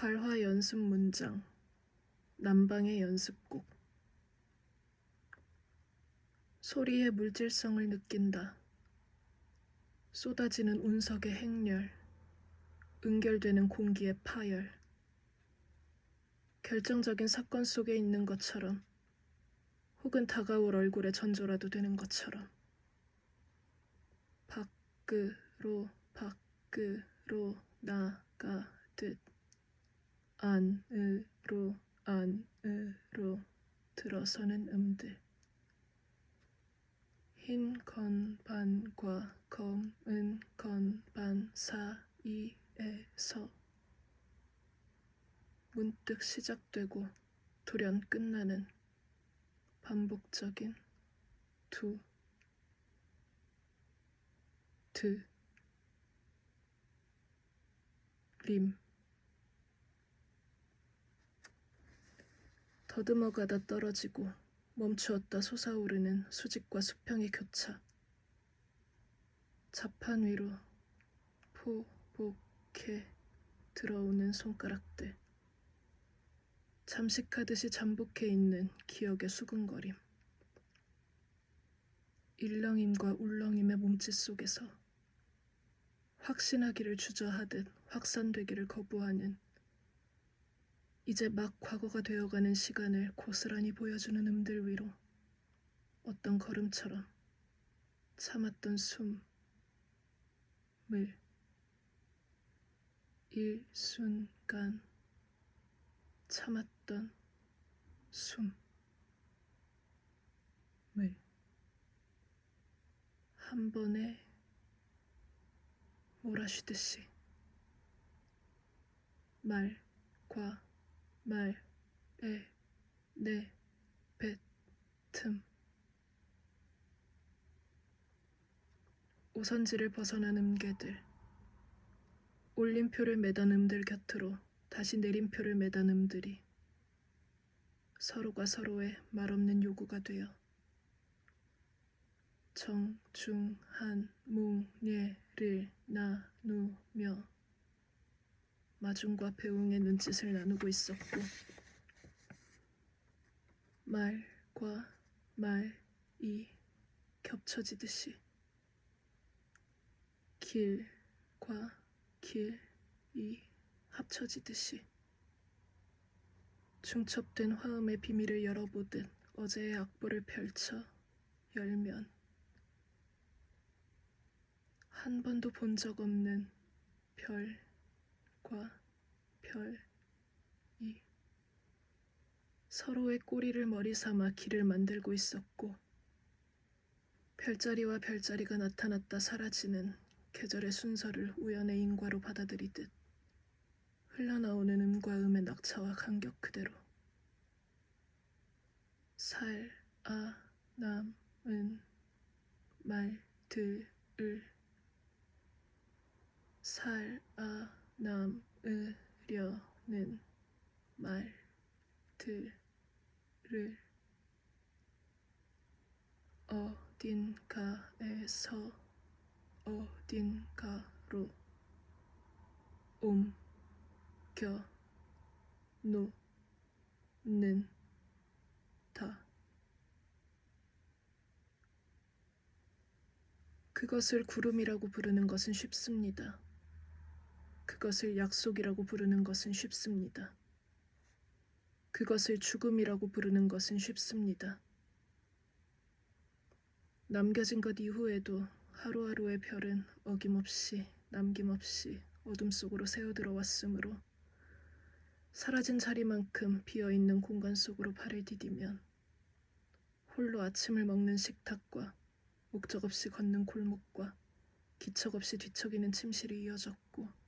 발화 연습 문장 남방의 연습곡. 소리의 물질성을 느낀다. 쏟아지는 운석의 행렬, 응결되는 공기의 파열, 결정적인 사건 속에 있는 것처럼, 혹은 다가올 얼굴의 전조라도 되는 것처럼, 밖으로 밖으로 나가듯 안으로 안으로 들어서는 음들. 흰 건반과 검은 건반 사이에서 문득 시작되고 돌연 끝나는 반복적인 두, 드, 림. 더듬어 가다 떨어지고 멈추었다 솟아오르는 수직과 수평의 교차. 자판 위로 포복해 들어오는 손가락들. 잠식하듯이 잠복해 있는 기억의 수근거림. 일렁임과 울렁임의 몸짓 속에서 확신하기를 주저하듯 확산되기를 거부하는 이제 막 과거가 되어가는 시간을 고스란히 보여주는 음들 위로 어떤 걸음처럼 참았던 숨을 일순간 참았던 숨을 한 번에 몰아쉬듯이 말과 말 에 내 뱉음. 오선지를 벗어난 음계들. 올림표를 매단 음들 곁으로 다시 내림표를 매단 음들이 서로가 서로의 말없는 요구가 되어 정 중한 뭉예를 나누며 마중과 배웅의 눈짓을 나누고 있었고 말과 말이 겹쳐지듯이 길과 길이 합쳐지듯이 중첩된 화음의 비밀을 열어보듯 어제의 악보를 펼쳐 열면 한 번도 본 적 없는 별 과 별이. 서로의 꼬리를 머리 삼아 길을 만들고 있었고 별자리와 별자리가 나타났다 사라지는 계절의 순서를 우연의 인과로 받아들이듯 흘러나오는 음과 음의 낙차와 간격 그대로. 살 아 남 은 말 들 을. 살 아 남으려는 말들을 어딘가에서 어딘가로 옮겨 놓는다. 그것을 구름이라고 부르는 것은 쉽습니다. 그것을 약속이라고 부르는 것은 쉽습니다. 그것을 죽음이라고 부르는 것은 쉽습니다. 남겨진 것 이후에도 하루하루의 별은 어김없이 남김없이 어둠 속으로 새어들어왔으므로 사라진 자리만큼 비어있는 공간 속으로 발을 디디면 홀로 아침을 먹는 식탁과 목적 없이 걷는 골목과 기척 없이 뒤척이는 침실이 이어졌고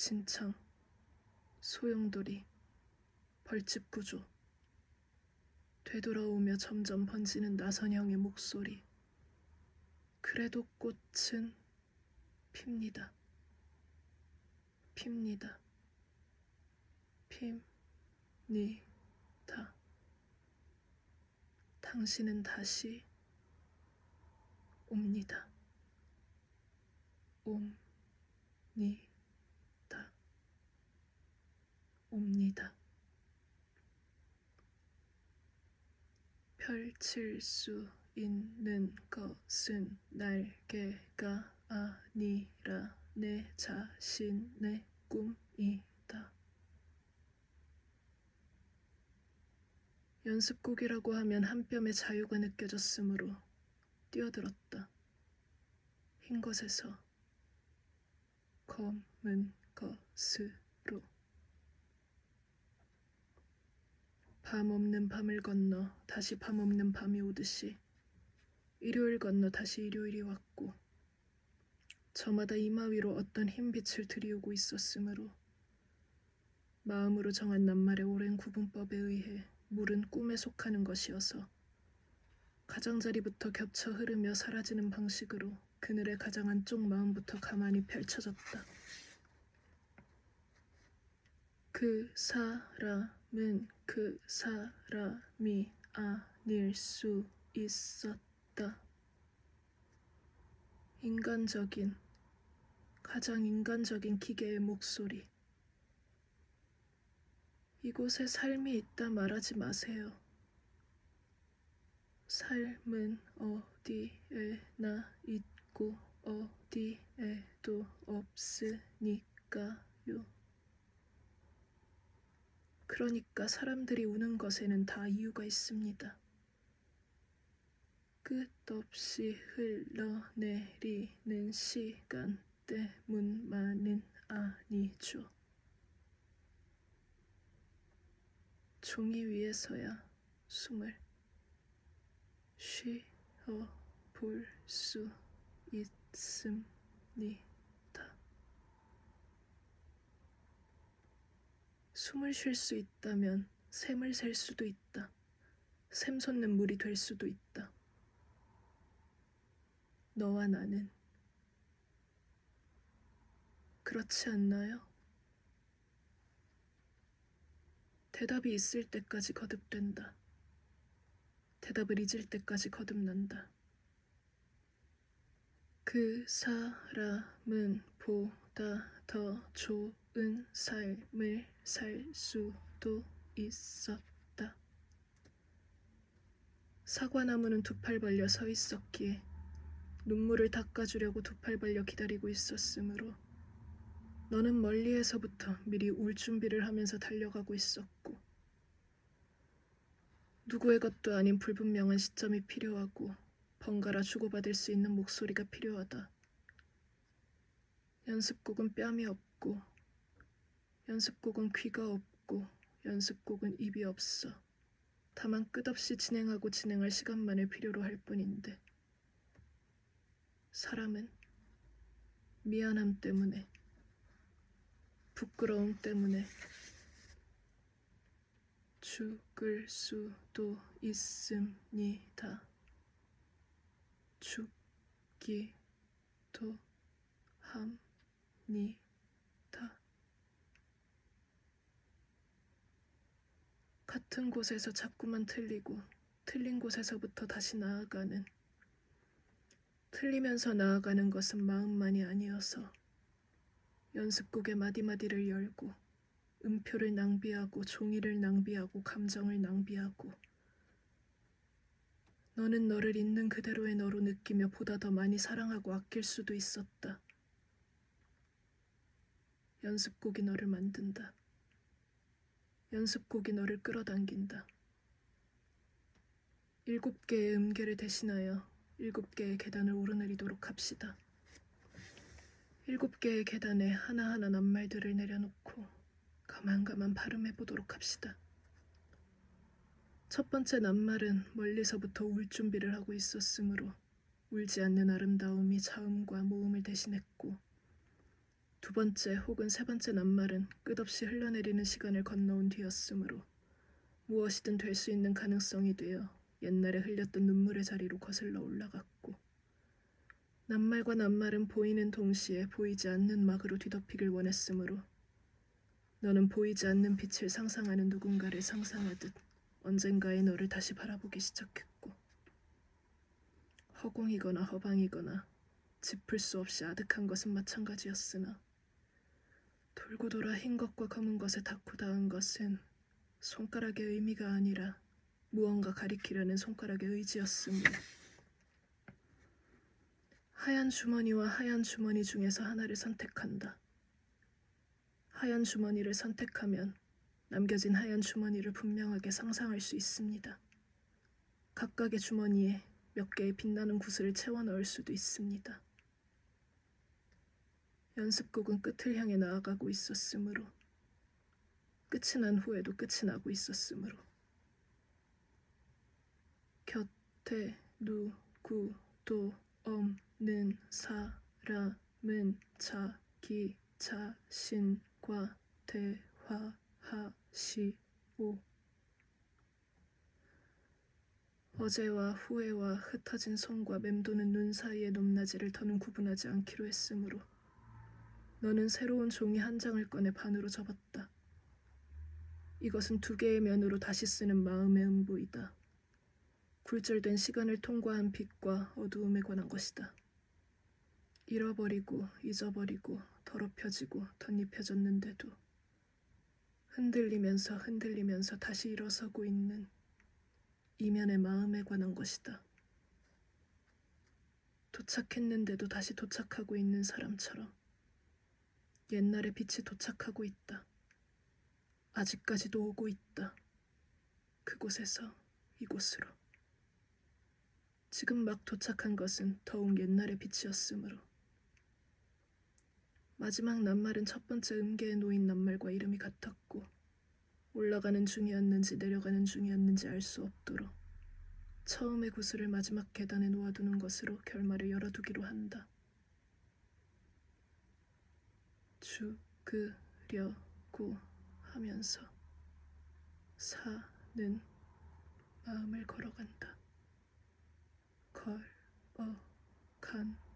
진창, 소용돌이, 벌집 구조 되돌아오며 점점 번지는 나선형의 목소리 그래도 꽃은 핍니다. 핍니다. 핍니다. 당신은 다시 옵니다. 옵니다. 펼칠 수 있는 것은 날개가 아니라 내 자신의 꿈이다. 연습곡이라고 하면 한 뼘의 자유가 느껴졌으므로 뛰어들었다. 흰 것에서 검은 것으로 밤 없는 밤을 건너 다시 밤 없는 밤이 오듯이 일요일 건너 다시 일요일이 왔고 저마다 이마 위로 어떤 흰 빛을 들이우고 있었으므로 마음으로 정한 낱말의 오랜 구분법에 의해 물은 꿈에 속하는 것이어서 가장자리부터 겹쳐 흐르며 사라지는 방식으로 그늘의 가장 안쪽 마음부터 가만히 펼쳐졌다. 그 사 람은 그 사람이 아닐 수 있었다. 인간적인, 가장 인간적인 기계의 목소리. 이곳에 삶이 있다 말하지 마세요. 삶은 어디에나 있고 어디에도 없으니까요. 그러니까 사람들이 우는 것에는 다 이유가 있습니다. 끝없이 흘러내리는 시간 때문만은 아니죠. 종이 위에서야 숨을 쉬어 볼 수 있습니다. 숨을 쉴 수 있다면 샘을 셀 수도 있다. 샘 솟는 물이 될 수도 있다. 너와 나는 그렇지 않나요? 대답이 있을 때까지 거듭된다. 대답을 잊을 때까지 거듭난다. 그 사람은 보다 더 좋은 삶을 살 수도 있었다. 사과나무는 두 팔 벌려 서 있었기에 눈물을 닦아주려고 두 팔 벌려 기다리고 있었으므로 너는 멀리에서부터 미리 울 준비를 하면서 달려가고 있었고 누구의 것도 아닌 불분명한 시점이 필요하고 번갈아 주고받을 수 있는 목소리가 필요하다. 연습곡은 뺨이 없고 연습곡은 귀가 없고 연습곡은 입이 없어. 다만 끝없이 진행하고 진행할 시간만을 필요로 할 뿐인데 사람은 미안함 때문에 부끄러움 때문에 죽을 수도 있습니다. 죽기도 합니다. 같은 곳에서 자꾸만 틀리고 틀린 곳에서부터 다시 나아가는 틀리면서 나아가는 것은 마음만이 아니어서 연습곡의 마디마디를 열고 음표를 낭비하고 종이를 낭비하고 감정을 낭비하고 너는 너를 있는 그대로의 너로 느끼며 보다 더 많이 사랑하고 아낄 수도 있었다. 연습곡이 너를 만든다. 연습곡이 너를 끌어당긴다. 일곱 개의 음계를 대신하여 일곱 개의 계단을 오르내리도록 합시다. 일곱 개의 계단에 하나하나 낱말들을 내려놓고 가만가만 발음해 보도록 합시다. 첫 번째 낱말은 멀리서부터 울 준비를 하고 있었으므로 울지 않는 아름다움이 자음과 모음을 대신했고 두 번째 혹은 세 번째 낱말은 끝없이 흘러내리는 시간을 건너온 뒤였으므로 무엇이든 될 수 있는 가능성이 되어 옛날에 흘렸던 눈물의 자리로 거슬러 올라갔고 낱말과 낱말은 보이는 동시에 보이지 않는 막으로 뒤덮이길 원했으므로 너는 보이지 않는 빛을 상상하는 누군가를 상상하듯 언젠가의 너를 다시 바라보기 시작했고 허공이거나 허방이거나 짚을 수 없이 아득한 것은 마찬가지였으나 돌고 돌아 흰 것과 검은 것에 닿고 닿은 것은 손가락의 의미가 아니라 무언가 가리키려는 손가락의 의지였으므로 하얀 주머니와 하얀 주머니 중에서 하나를 선택한다. 하얀 주머니를 선택하면 남겨진 하얀 주머니를 분명하게 상상할 수 있습니다. 각각의 주머니에 몇 개의 빛나는 구슬을 채워 넣을 수도 있습니다. 연습곡은 끝을 향해 나아가고 있었으므로 끝이 난 후에도 끝이 나고 있었으므로 곁에 누구도 없는 사람은 자기 자신과 대화하시오. 어제와 후회와 흩어진 손과 맴도는 눈 사이의 높낮이를 더는 구분하지 않기로 했으므로 너는 새로운 종이 한 장을 꺼내 반으로 접었다. 이것은 두 개의 면으로 다시 쓰는 마음의 음보이다. 굴절된 시간을 통과한 빛과 어두움에 관한 것이다. 잃어버리고 잊어버리고 더럽혀지고 덧입혀졌는데도 흔들리면서 흔들리면서 다시 일어서고 있는 이면의 마음에 관한 것이다. 도착했는데도 다시 도착하고 있는 사람처럼 옛날의 빛이 도착하고 있다. 아직까지도 오고 있다. 그곳에서 이곳으로. 지금 막 도착한 것은 더욱 옛날의 빛이었으므로. 마지막 낱말은 첫 번째 음계에 놓인 낱말과 이름이 같았고 올라가는 중이었는지 내려가는 중이었는지 알 수 없도록 처음의 구슬을 마지막 계단에 놓아두는 것으로 결말을 열어두기로 한다. 죽으려고 하면서 사는 마음을 걸어간다. 걸어간다.